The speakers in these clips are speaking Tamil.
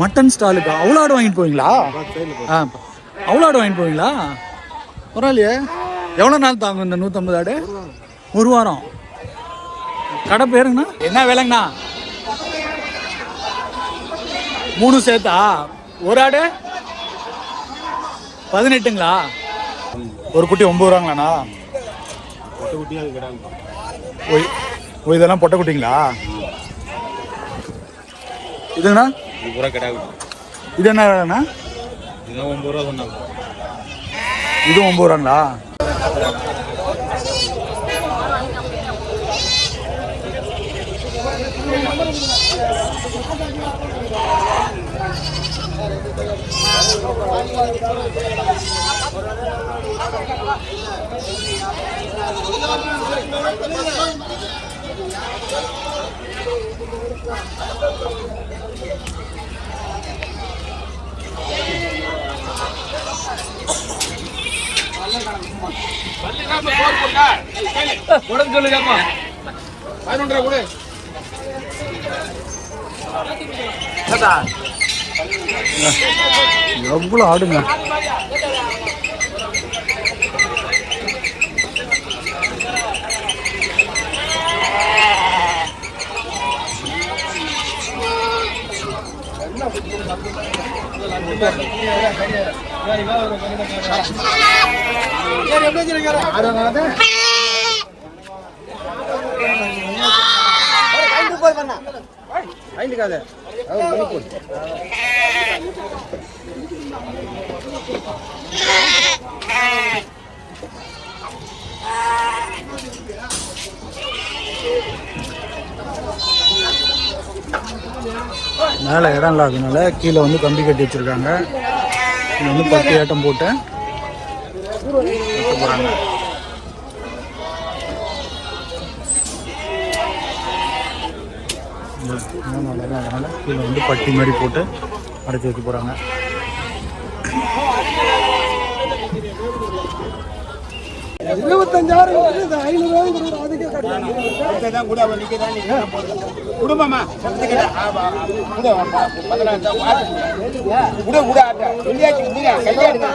மட்டன் ஸ்டாலுக்கு அவ்வளோ ஆடு வாங்கிட்டு போவீங்களா? ஆ. அவ்வளோ ஆடு வாங்கிட்டு போவீங்களா? பரவாயில்லையே. எவ்வளோ நாள் தாங்கும் இந்த நூற்றம்பது ஆடு? ஒரு வாரம். கடை பேருங்கண்ணா. என்ன விலைங்கண்ணா? மூணு சேர்த்தா? ஒரு ஆடு? பதினெட்டுங்களா? ஒரு குட்டி ஒம்பது ரூபாங்களாண்ணா? ஓ இதெல்லாம் பொட்டை குட்டிங்களா? இதுங்கண்ணா பூரா கிடாது இது என்ன விலைண்ணா? இன்னும் ஒம்பது ரூபா சொன்னாங்க. இது ஒம்பது ரூபாங்களா? உடம்பு சொல்லுங்கப்பா பதினொன்றரை கூட எவ்வளோ ஆடுங்க? ஐந்துக்காத Thank you. மேலே இடம் இல்லாததுனால கீழே வந்து கம்பி கட்டி வச்சிருக்காங்க. இங்க வந்து பத்து ஏட்டம் போட்டு போகிறாங்க போறாங்க அதனால கீழே வந்து பட்டி மாதிரி போட்டு அடைச்சி வைக்க போறாங்க குடும்பமா? கூட கூட கூட சொல்லியாச்சு கையாடுங்க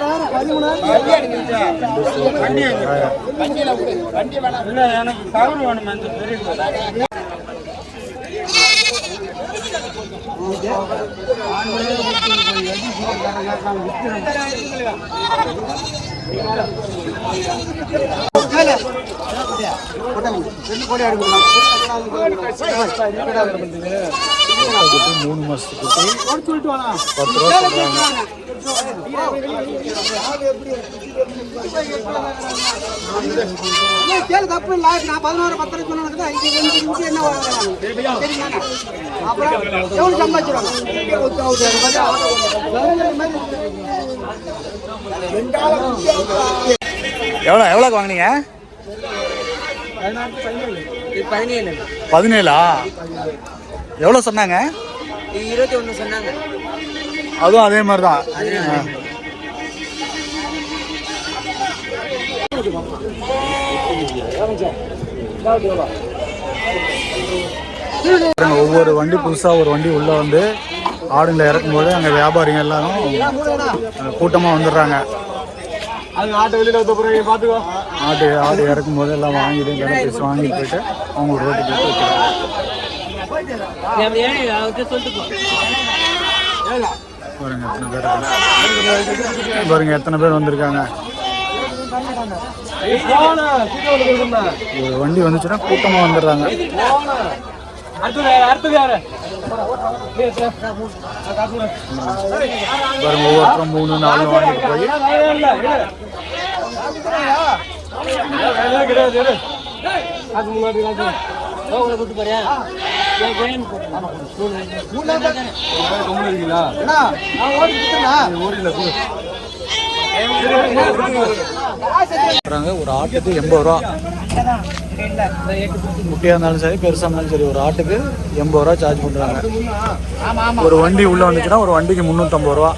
கையாடுங்க வண்டியில கூட வண்டி வேணாம். இல்ல எனக்கு கவர் வேணும் அந்த பெரிய குட்டி மூணு மாசத்துக்கு பத்து ரூபா சொல்றாங்க கேளு தப்பு இல்ல நான் பதினோரு பத்தரை சொன்னதுக்கு அஞ்சு ரெண்டு நிமிஷம் என்ன வாங்குறாங்க சரிங்களா அப்புறம் எவ்வளவு சம்பாதிச்சிருவாங்க எவ்வளோ எவ்வளோக்கு வாங்குனீங்க? பதினேழு. பதினேழா? எவ்வளோ சொன்னாங்க? இருபத்தி ஒன்று சொன்னாங்க. அதுவும் அதே மாதிரி தான் ஒவ்வொரு வண்டி புதுசாக ஒரு வண்டி உள்ளே வந்து ஆடுங்களை இறக்கும்போது அங்கே வியாபாரிங்க எல்லாரும் கூட்டமாக வந்துடுறாங்க. அது ஆட்டோ வெளியில வந்து பிறகு பாத்துக்கோ. ஆடு ஆடு இறக்கும் போது எல்லாம் வாங்கிட்டு கடை பீஸ் வாங்கிட்டு போயிட்டு அவங்க ரோட்டுக்கு வச்சுருக்காங்க பாருங்க எத்தனை பேர் பாருங்க எத்தனை பேர் வந்திருக்காங்க ஒரு வண்டி வந்துச்சுன்னா கூட்டமாக வந்துடுறாங்க அடுத்தது பாருங்க ஒவ்வொருத்தரும் மூணு நாலு வாங்கிட்டு போய் கிடையாது ஒரு ஆட்டுக்கு எண்பது ரூபா. முட்டையாக இருந்தாலும் சரி பெருசாக இருந்தாலும் சரி ஒரு ஆட்டுக்கு எண்பது ரூபா சார்ஜ் பண்ணுறாங்க ஒரு வண்டி உள்ளே வந்துச்சுன்னா ஒரு வண்டிக்கு முந்நூற்றம்பது ரூபா.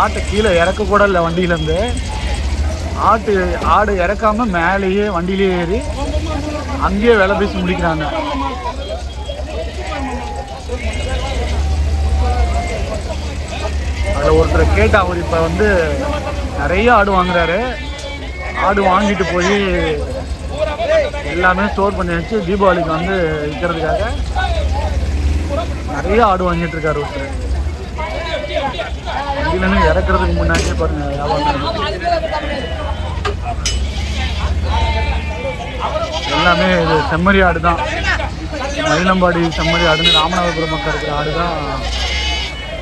ஆட்டை கீழே இறக்க கூட இல்லை வண்டியிலேருந்து. ஆட்டு ஆடு இறக்காம மேலேயே வண்டியிலேயே ஏறி அங்கேயே வேலை பேசி முடிக்கிறாங்க. அதில் ஒருத்தரை கேட்டால் அவர் இப்போ வந்து நிறைய ஆடு வாங்குறாரு. ஆடு வாங்கிட்டு போய் எல்லாமே ஸ்டோர் பண்ணி வச்சு தீபாவளிக்கு வந்து விற்கிறதுக்காக நிறைய ஆடு வாங்கிட்டு இருக்காரு ஒருத்தர். இல்லைன்னு இறக்குறதுக்கு முன்னாடியே பாருங்க வியாபாரம் எல்லாமே இது செம்மறி ஆடு தான் மயிலம்பாடி செம்மறி ஆடுன்னு ராமநாதபுரம் மக்கள் இருக்கிற ஆடு தான்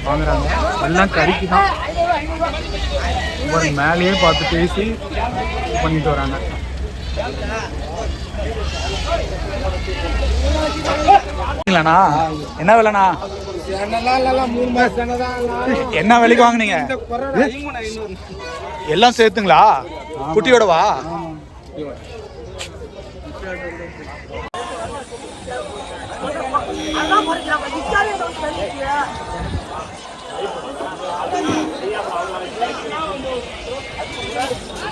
வாங்குறாங்க. எல்லாம் கறிக்கு தான் ஒரு மேலேயே பார்த்து பேசி பண்ணிட்டு வராங்க. இல்லைண்ணா என்ன விலைண்ணா? என்ன விலைக்கு வாங்குனீங்க? எல்லாம் சேர்த்துங்களா? குட்டியோடவா?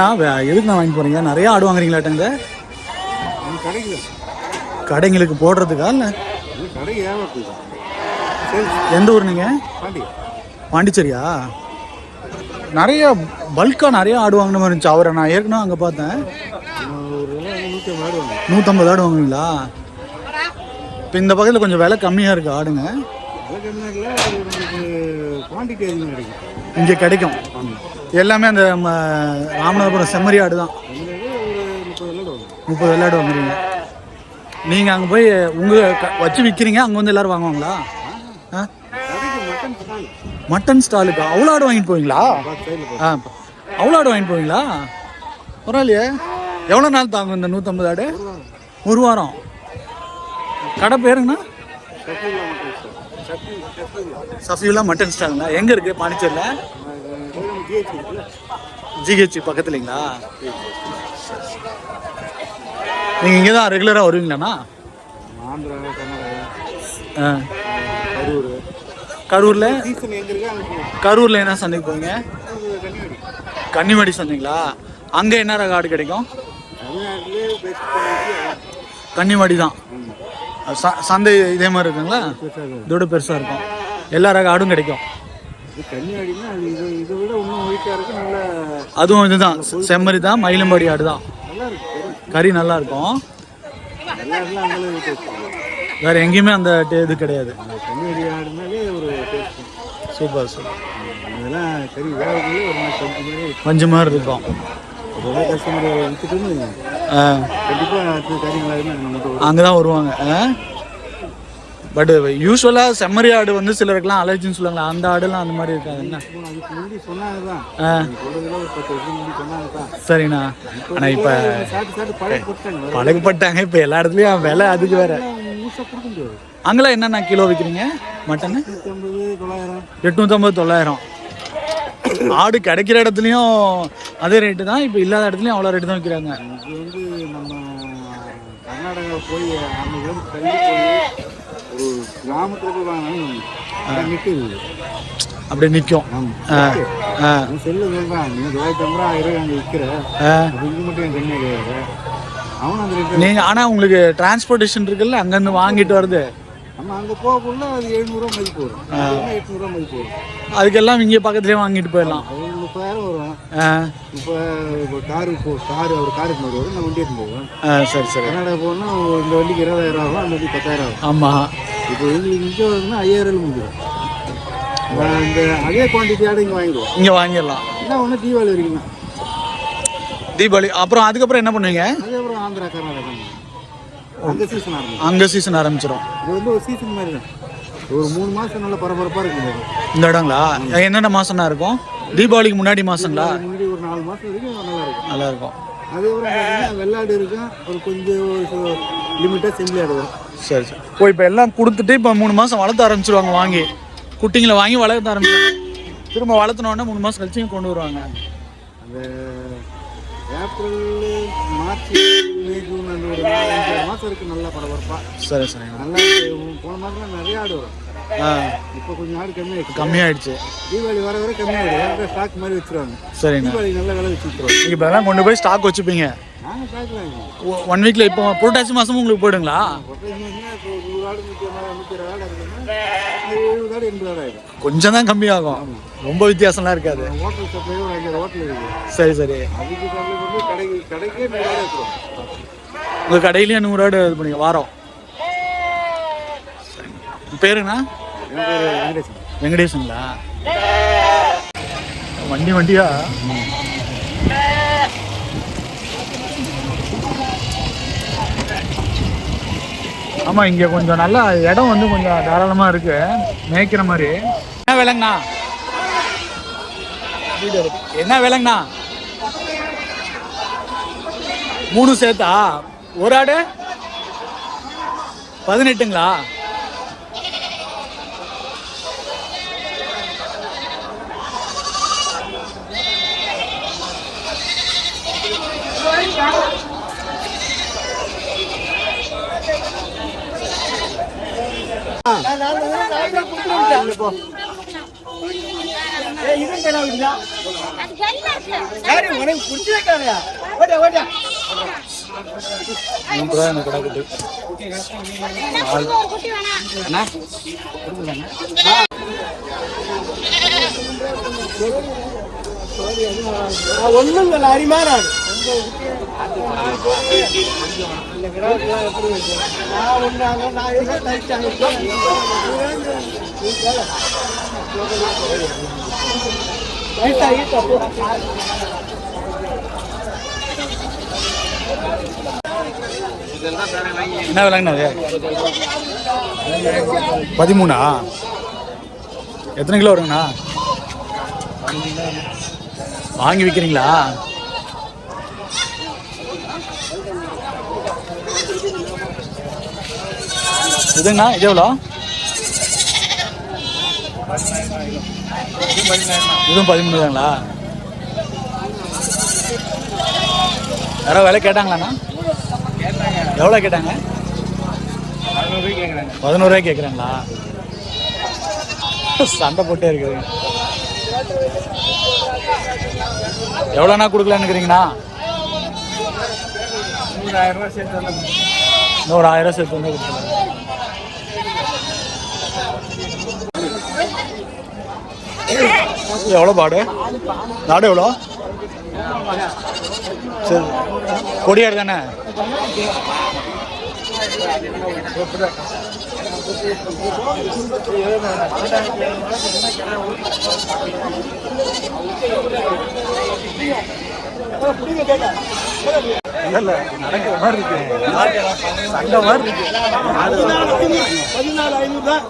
நான் எதுக்கு நான் வாங்கி போறீங்க? நிறைய ஆடு வாங்குறீங்களாட்டங்க கடைங்களுக்கு போடுறதுக்கா இல்லை? எந்த ஊர் நீங்க? பாண்டி பாண்டிச்சேரியா? நிறைய பல்கா நிறைய ஆடு வாங்கின மாதிரி இருந்துச்சு. அவரை நான் ஏற்கனவே அங்கே பார்த்தேன். நூற்றம்பது ஆடு வாங்குவீங்களா இப்போ இந்த பக்கத்தில் கொஞ்சம் விலை கம்மியாக இருக்கு ஆடுங்க. இங்கே கிடைக்கும். எல்லாமே அந்த ராமநாதபுரம் செம்மறி ஆடு தான். முப்பது விளையாடு வாங்குறீங்க. நீங்கள் அங்கே போய் உங்கள் க வச்சு விற்கிறீங்க அங்கே வந்து எல்லோரும் வாங்குவாங்களா? ஆ? மட்டன் ஸ்டாலுக்கு? அவ்வளோ ஆடு வாங்கிட்டு போவீங்களா? ஆ அவ்வளோ ஆடு வாங்கிட்டு போவீங்களா? பரவாயில்லையே. எவ்வளோ நாள் தாங்கும் இந்த நூற்றம்பது ஆடு? ஒரு வாரம். கடை பேருங்கண்ணா மட்டன் சஃபியுல்லா மட்டன் ஸ்டாலுங்களா? எங்கே இருக்குது பாண்டிச்சேரியில்? ஜிஹெச் இருக்குல்ல பக்கத்துலங்களா? நீங்கள் இங்கே தான் ரெகுலராக வருவீங்களாண்ணா? ஆ. கரூர் கரூரில்? கரூரில் என்ன சந்தைக்கு போவீங்க? கன்னிமடி சந்தைங்களா? அங்கே என்ன ரக ஆடு கிடைக்கும்? கன்னிமடி தான் ச- சந்தை இதே மாதிரி இருக்குங்களா? இதோட பெருசாக இருக்கும். எல்லா ரக ஆடும் கிடைக்கும். அதுவும் இதுதான். செம்மறி தான் மயிலம்பாடி ஆடு தான். கறி நல்லா இருக்கும் வேற எங்கேயுமே அந்த இது கிடையாது. Super super. ஒரு மாதிரி இருக்கும். அங்கே தான் வருவாங்க. பட் யூஸ்வலாக செம்மறி ஆடு வந்து சிலருக்குலாம் அலர்ஜின்னு சொல்லுவாங்களா அந்த ஆடுலாம் அந்த மாதிரி இருக்காது. என்ன? சரிண்ணா. ஆனால் இப்போ பழகுப்பட்டாங்க பழகப்பட்டாங்க இப்போ எல்லா இடத்துலையும் விலை அதுக்கு வேற. அங்கெல்லாம் என்னென்ன கிலோ விற்கிறீங்க மட்டனு? எட்நூற்றம்பது தொள்ளாயிரம். ஆடு கிடைக்கிற இடத்துலையும் அதே ரேட்டு தான் இப்போ இல்லாத இடத்துலையும் அவ்வளோ ரேட்டு தான் விற்கிறாங்க இது வந்து நம்ம கர்நாடகா போய் ஒரு கிராமத்தில் போய் வாங்கினாலும் நிற்குது அப்படியே நிற்கும் செல்லு சொல்கிறான் நீ தொள்ளாயிரத்தி ஐம்பது ரூபா ஆயிரம் அங்கே விற்கிற. மட்டும் என் கண்ணில் கிடையாது அவன் நீங்கள் ஆனால் உங்களுக்கு டிரான்ஸ்போர்ட்டேஷன் இருக்குல்ல அங்கேருந்து வாங்கிட்டு வருது நம்ம அங்கே போகக்குள்ள அது எழுநூறுவா மதிப்பு வரும். எட்நூறுவா மதிப்பு வரும். அதுக்கெல்லாம் இங்கே பக்கத்துலேயே வாங்கிட்டு போயிடலாம். முப்பதாயிரம் வரும். இப்போ காரு இப்போ காரு ஒரு காரு எடுத்துன்னு வருவார். நான் வண்டி எடுத்துன்னு போவேன். சரி சரி. கர்நாடகா போனால் இந்த வண்டிக்கு இருபதாயிரம் ஆகும் அந்த வண்டி பத்தாயிரம் ஆகும் ஆமாம் இப்போ எங்களுக்கு இங்கே வருதுன்னா ஐயாயிரம் முடிஞ்சிடும். இந்த அதே குவான்டிட்டியோட இங்கே வாங்கிடுவோம். இங்கே வாங்கிடலாம். என்ன ஒன்று தீபாவளி வரைக்கும். தான் தீபாவளி அப்புறம் அதுக்கப்புறம் என்ன பண்ணுவீங்க? அதுக்கப்புறம் ஆந்திரா கர்நாடகா அந்த சீசன் அங்கே சீசன் ஆரம்பிச்சிடும் இது வந்து ஒரு சீசன் மாதிரி தான். ஒரு மூணு மாதம் நல்ல பரபரப்பாக இருக்கும். இந்த இடங்களா? என்னென்ன மாசம்னா இருக்கும்? தீபாவளிக்கு முன்னாடி அதுக்கு முன்னாடி ஒரு நாலு மாதம் வரைக்கும் நல்லா இருக்கும். நல்லா இருக்கும் அதுக்கப்புறம் பார்த்தீங்கன்னா வெள்ளாடு இருக்கும் ஒரு கொஞ்சம் லிமிட்டாக செம்பிளி ஆடு வரும். சரி சரி. ஓ இப்போ எல்லாம் கொடுத்துட்டு இப்போ மூணு மாதம் வளர்த்த ஆரம்பிச்சிருவாங்க வாங்கி. குட்டிங்களை வாங்கி வளர்த்த ஆரம்பிச்சிருவாங்க. திரும்ப வளர்த்துனோடனே மூணு மாதம் கழிச்சு கொண்டு வருவாங்க. அந்த ஏப்ரல் மார்ச் மே ஜூன் அந்த ஒரு மாதம் இருக்குது நல்லா பரபரப்பாக சரி சரிங்க நல்லா. போன மாதம்லாம் நிறைய ஆடு வரும். இப்போ கொஞ்சம் ஆடு கம்மியாயிடுச்சு. கம்மியாயிடுச்சு. தீபாவளி வர வர கம்மியாயிடும் ஸ்டாக் மாதிரி வச்சிருவாங்க. சரிண்ணா. தீபாவளி நல்ல விலை வச்சு விட்டுருவாங்க நீங்கள் இப்போ எல்லாம் கொண்டு போய் ஸ்டாக் வச்சுப்பீங்க. ஒன் வீக்கில் இப்போ புரட்டாசி மாதமும் உங்களுக்கு போயிடுங்களா? ஆகிடும் கொஞ்சம் தான் கம்மியாகும். ரொம்ப வித்தியாசம்லாம் இருக்காது. சரி சரி. கடைக்கு கடைக்கே நூறு ஆடு உங்கள் கடையிலேயே இது பண்ணிங்க வாரம். பேருங்கண்ணா வெங்கடேஷுங்களா வண்டி வண்டியா? ஆமா இங்க கொஞ்சம் நல்லா இடம் வந்து கொஞ்சம் தாராளமா இருக்கு. மேய்க்கிற மாதிரி. என்ன விலைங்கண்ணா? என்ன விலைங்கண்ணா? மூணு சேர்த்தா ஒரு ஆடு? பதினெட்டுங்களா? மூன்று ரூபாய் இந்த கடை குட்டி என்ன விலைங்கண்ணா பதிமூணா? எத்தனை கிலோ வருங்கண்ணா? வாங்கி விற்கிறீங்களா இதுங்கண்ணா இது எவ்வளோ? இதுவும் பதிமூணு தாங்களா யாரோ விலை கேட்டாங்களாண்ணா? எவ்வளோ கேட்டாங்க? பதினோருவாய் கேட்குறாங்களா? சண்டை போட்டே இருக்குது. எவ்வளோண்ணா கொடுக்கலான்னு இருக்கிறீங்கண்ணா? இன்னும் ஒரு ஆயிரம் சேர்த்து வந்து கொடுத்துருங்க எவ்வளோ பாடு? நாடு எவ்வளோ சரி. கொடியாடு தானே? இல்ல இல்ல நடக்கிற மாதிரி இருக்கு. சண்டை மாதிரி இருக்கு. பதினாலு ஐநூறு தான்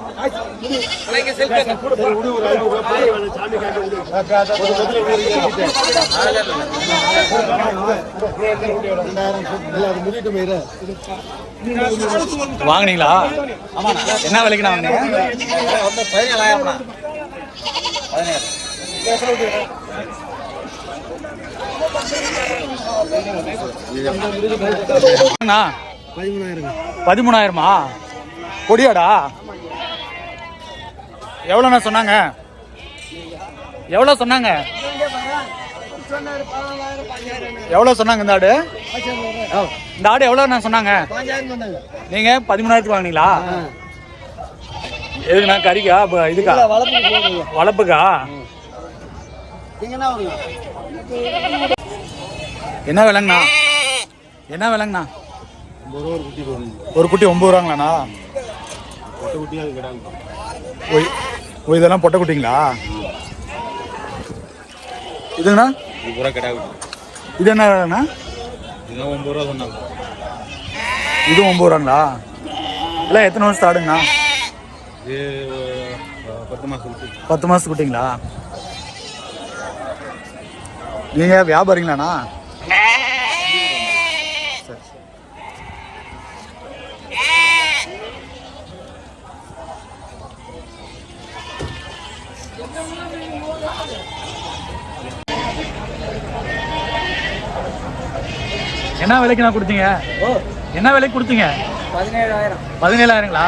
வாங்குனீங்களா? என்ன விலைக்கு நான் வாங்கினீங்க? அண்ணா, பதிமூணாயிரம்? கொடியாடா? எவ்வளோண்ணா சொன்னாங்க? எவ்வளோ சொன்னாங்க? எவ்வளோ சொன்னாங்க இந்த ஆடு? இந்த ஆடு எவ்வளோண்ணா சொன்னாங்க? நீங்க பதிமூணாயிரத்துக்கு வாங்குனீங்களா? எதுக்குண்ணா கறிக்கா இதுக்கா? வளர்ப்புக்கா நீங்க என்ன விலங்கண்ணா? என்ன விலங்கண்ணா? ஒரு குட்டி ஒரு குட்டி ஒம்பது ரூபாங்களாண்ணா? பொட்டை குட்டியாக கிடாங்க ஓ இதெல்லாம் பொட்டை குட்டிங்களா? இதுங்கண்ணா? இது பூரா கிடையாது இது என்ன விலைண்ணா? இதுதான் ஒம்பது ரூபா சொன்னாங்க இது ஒம்பது ரூபாங்களா இல்லை எத்தனை வருஷம் ஆடுங்கண்ணா? இது பத்து மாதம் பத்து மாதத்து குட்டிங்களா? நீங்கள் வியாபாரிங்களாண்ணா சரி. என்ன விலைக்கு நான் கொடுத்தீங்க? ஓ. என்ன விலைக்கு கொடுத்தீங்க? பதினேழாயிரம். பதினேழாயிரங்களா?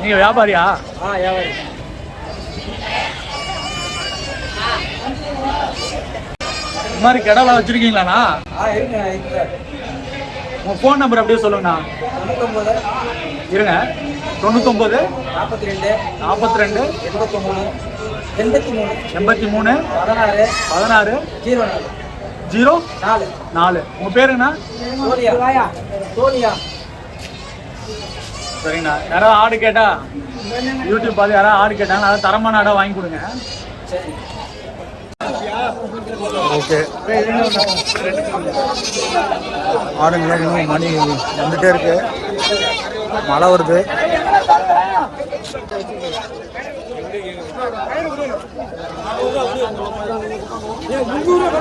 நீங்க வியாபாரியா? ஆ வியாபாரி. இந்த மாதிரி கிடலாம் வச்சிருக்கீங்களாண்ணா ஆ இருக்குண்ணா இருக்கு உங்க ஃபோன் நம்பர் அப்படியே சொல்லுங்கண்ணா தொண்ணூத்தொம்பது. இருங்க. தொண்ணூத்தொம்பது. நாற்பத்தி ரெண்டு நாற்பத்தி ரெண்டு எண்பத்தி மூணு எண்பத்தி மூணு. எண்பத்தி மூணு. பதினாறு. பதினாறு. ஜீரோ நாலு. ஜீரோ? நாலு. நாலு. உங்க பேருங்கண்ணா சோனியா. சோனியா. சரிங்கண்ணா. யாராவது ஆடு கேட்டா யூடியூப் பார்த்து யாராவது ஆடு கேட்டாங்க அதாவது தரமான ஆடை வாங்கி கொடுங்க. சரி. ஓகே. ஆடுங்களா இன்னும் மணி வந்துட்டே இருக்கு. மழை வருது. முந்நூறுவா